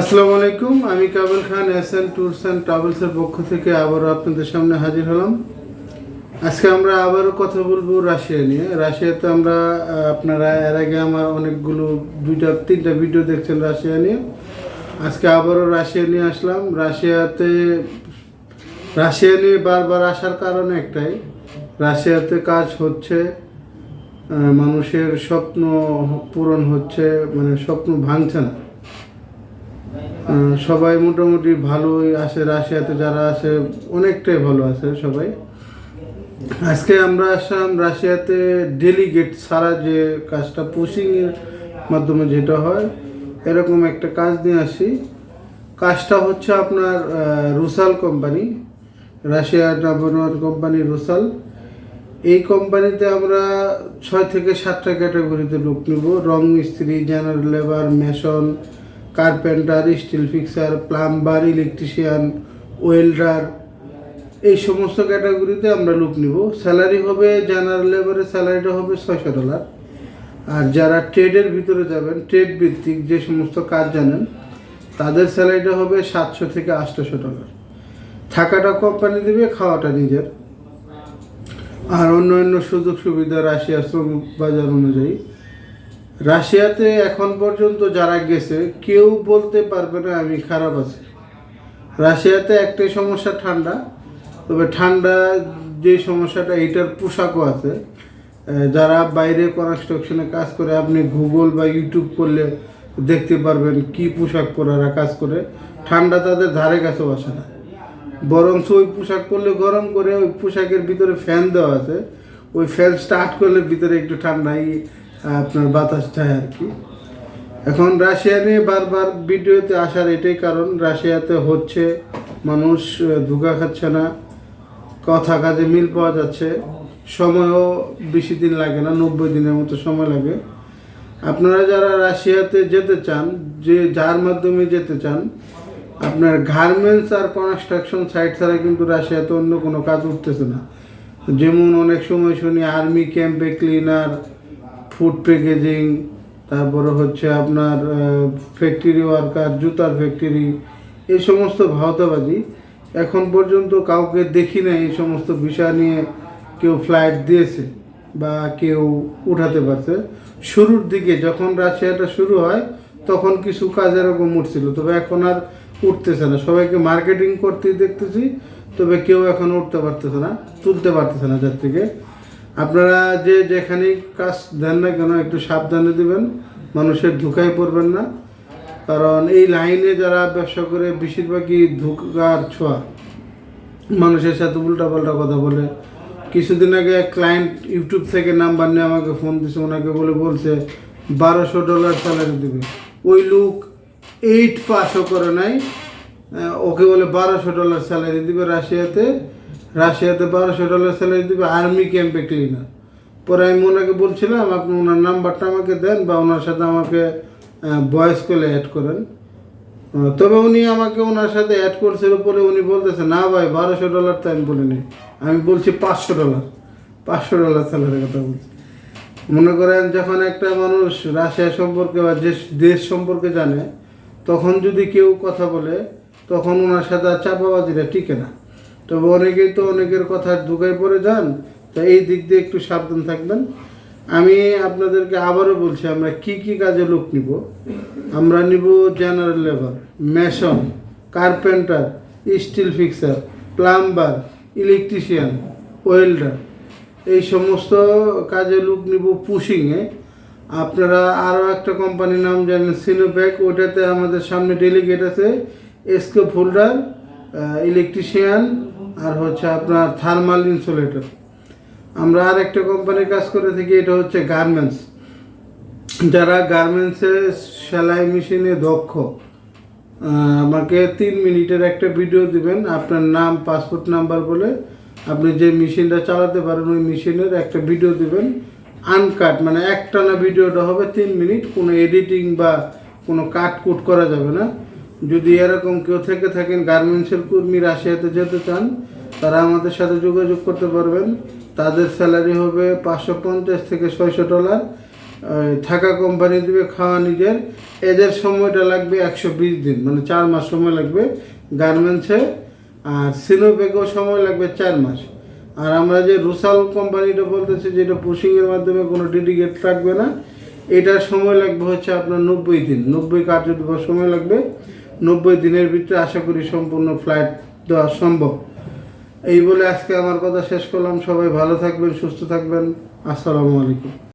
আসসালামু আলাইকুম, আমি Kabul Khan, S N tours and ট্রাভেলসের পক্ষ থেকে আবারও আপনাদের সামনে হাজির হলাম। আজকে আমরা আবারও কথা বলব রাশিয়া নিয়ে। রাশিয়াতে আমরা আপনারা এর আগে আমার অনেকগুলো, দুইটা, তিনটা ভিডিও দেখছেন রাশিয়া নিয়ে। আজকে আবারও রাশিয়া নিয়ে আসলাম। রাশিয়াতে, রাশিয়া নিয়ে বারবার আসার কারণ একটাই, রাশিয়াতে কাজ হচ্ছে মানুষের স্বপ্ন পূরণ হচ্ছে মানে স্বপ্ন ভাঙছে না। সবাই মোটামুটি ভালোই আছে, রাশিয়াতে যারা আছে অনেকটাই ভালো আছে সবাই। আজকে আমরা আসলাম রাশিয়াতে ডেলিগেট ছাড়া যে কাজটা পুশিংয়ের মাধ্যমে যেটা হয়, এরকম একটা কাজ নিয়ে আসি। কাজটা হচ্ছে আপনার রুসাল কোম্পানি রাশিয়ার নাম্বার কোম্পানি রুসাল এই কোম্পানিতে আমরা ছয় থেকে সাতটা ক্যাটাগরিতে লোক নেব। রং মিস্ত্রি general labour mason carpenter, steel fixer, plumber, electrician, welder, এই সমস্ত ক্যাটাগরিতে আমরা লোক নিব। স্যালারি হবে জেনারেল লেবারের স্যালারিটা হবে ছয়শো ডলার আর যারা ট্রেডের ভিতরে যাবেন ট্রেড ভিত্তিক যে সমস্ত কাজ জানেন, তাদের স্যালারিটা হবে সাতশো থেকে আটশোশো ডলার থাকাটা কোম্পানি দেবে, খাওয়াটা নিজের। আর অন্যান্য সুযোগ সুবিধা রাশিয়া শ্রমিক বাজার অনুযায়ী। রাশিয়াতে এখন পর্যন্ত যারা গেছে, কেউ বলতে পারবে না আমি খারাপ আছি। রাশিয়াতে একটাই সমস্যা ঠান্ডা। তবে ঠান্ডা যে সমস্যাটা, এটার পোশাকও আছে। যারা বাইরে কনস্ট্রাকশনে কাজ করে, আপনি গুগল বা ইউটিউব করলে দেখতে পারবেন কি পোশাক পরারা কাজ করে। ঠান্ডা তাদের ধারে কাছেও বসে না। বরঞ্চ ওই পোশাক পরলে গরম করে, ওই পোশাকের ভিতরে ফ্যান দেওয়া আছে। ওই ফ্যান স্টার্ট করলে ভিতরে একটু ঠান্ডাই আপনার বাতাস যায় আর কি। এখন রাশিয়া নিয়ে বারবার ভিডিওতে আসার এটাই কারণ, রাশিয়াতে হচ্ছে মানুষ ধোঁকা খাচ্ছে না, কথা কাজে মিল পাওয়া যাচ্ছে, সময়ও বেশি দিন লাগে না, নব্বই দিনের মতো সময় লাগে। আপনারা যারা রাশিয়াতে যেতে চান, যে যার মাধ্যমে যেতে চান, আপনার গার্মেন্টস আর কনস্ট্রাকশন সাইট ছাড়া কিন্তু রাশিয়াতে অন্য কোনো কাজ উঠতেছে না। যেমন অনেক সময় শুনি আর্মি ক্যাম্পে ক্লিনার ফুড প্যাকেজিং তারপরে হচ্ছে আপনার ফ্যাক্টরি ওয়ার্কার জুতার ফ্যাক্টরি এই সমস্ত ভাওতাবাজি এখন পর্যন্ত কাউকে দেখি না এই সমস্ত বিষয় নিয়ে কেউ ফ্লাইট দিয়েছে বা কেউ উঠাতে পারছে। শুরুর দিকে যখন রাশিয়াটা শুরু হয়, তখন কিছু কাজ এরকম উঠছিল, তবে এখন আর উঠতেছে না। সবাইকে মার্কেটিং করতেই দেখতেছি, তবে কেউ এখন উঠতে পারতেছে না, তুলতে পারতেছে না যার থেকে আপনারা যে যেখানেই কাজ দেন না কেন, একটু সাবধানে দেবেন। মানুষের ধোকায় পড়বেন না। কারণ এই লাইনে যারা ব্যবসা করে, বেশিরভাগই ধোকার ছোঁয়া। মানুষের সাথে উল্টাপাল্টা কথা বলে। কিছুদিন আগে এক ক্লায়েন্ট ইউটিউব থেকে নাম্বার নিয়ে আমাকে ফোন দিছে। ওনাকে বলে, বলছে, বারোশো ডলার স্যালারি দেবে। ওই লোক এইট পাসও করে নাই। ওকে বলে, বারোশো ডলার স্যালারি দিবে রাশিয়াতে। রাশিয়াতে বারোশো ডলার স্যালারি দিবে আর্মি ক্যাম্পে ক্লিনার পরে আমি ওনাকে বলছিলাম, আপনি ওনার নাম্বারটা আমাকে দেন বা ওনার সাথে আমাকে ভয়েস কলে অ্যাড করেন। তবে উনি আমাকে ওনার সাথে অ্যাড করছিল পরে উনি বলতেছে, না ভাই, বারোশো ডলার তো আমি বলিনি। আমি বলছি পাঁচশো ডলার পাঁচশো ডলার স্যালারির কথা বলছি। মনে করেন যখন একটা মানুষ রাশিয়া সম্পর্কে বা যে দেশ সম্পর্কে জানে, তখন যদি কেউ কথা বলে, তখন ওনার সাথে চাপাবাজিটা টিকে না। তবে অনেকেই তো অনেকের কথা ঢুকাই পড়ে যান, তো এই দিক দিয়ে একটু সাবধান থাকবেন। আমি আপনাদেরকে আবারও বলছি, আমরা কি কি কাজে লোক নিব? আমরা নিব general labour mason carpenter steel fixer plumber electrician welder এই সমস্ত কাজে লোক নিব পুশিংয়ে। আপনারা আরও একটা কোম্পানির নাম জানেন সিনোপ্যাক ওটাতে আমাদের সামনে ডেলিগেট আছে এসকে ফোল্ডার ইলেকট্রিশিয়ান আর হচ্ছে আপনার থার্মাল ইনসুলেটর আমরা আর একটা কোম্পানির কাজ করে থাকি, এটা হচ্ছে গার্মেন্টস যারা গার্মেন্টসে সেলাই মেশিনে দক্ষ আমাকে তিন মিনিটের একটা ভিডিও দিবেন, আপনার নাম পাসপোর্ট নাম্বার বলে আপনি যে মেশিনটা চালাতে পারেন, ওই মেশিনের একটা ভিডিও দিবেন। আনকাট মানে একটানা ভিডিওটা হবে তিন মিনিট, কোনো এডিটিং বা কোনো কাট কুট করা যাবে না। যদি এরকম কেউ থেকে থাকেন গার্মেন্টসের কর্মী রাশিয়াতে যেতে চান, তারা আমাদের সাথে যোগাযোগ করতে পারবেন। তাদের স্যালারি হবে পাঁচশো পঞ্চাশ থেকে ছয়শো ডলার। থাকা কোম্পানি দিবে খাওয়া নিজের। এদের সময়টা লাগবে একশো বিশ দিন মানে চার মাস সময় লাগবে গার্মেন্টসে আর সিনোপেকেও সময় লাগবে চার মাস। আর আমরা যে রুসাল কোম্পানিটা বলতেছি, যেটা পুশিংয়ের মাধ্যমে কোনো ডেডিকেট থাকবে না, এটার সময় লাগবে হচ্ছে আপনার নব্বই দিন। নব্বই কার্য সময় লাগবে। নব্বই দিনের ভিতরে আশা করি সম্পূর্ণ ফ্লাইট দেওয়া সম্ভব। এই বলে আজকে আমার কথা শেষ করলাম। সবাই ভালো থাকবেন, সুস্থ থাকবেন। আসসালামু আলাইকুম।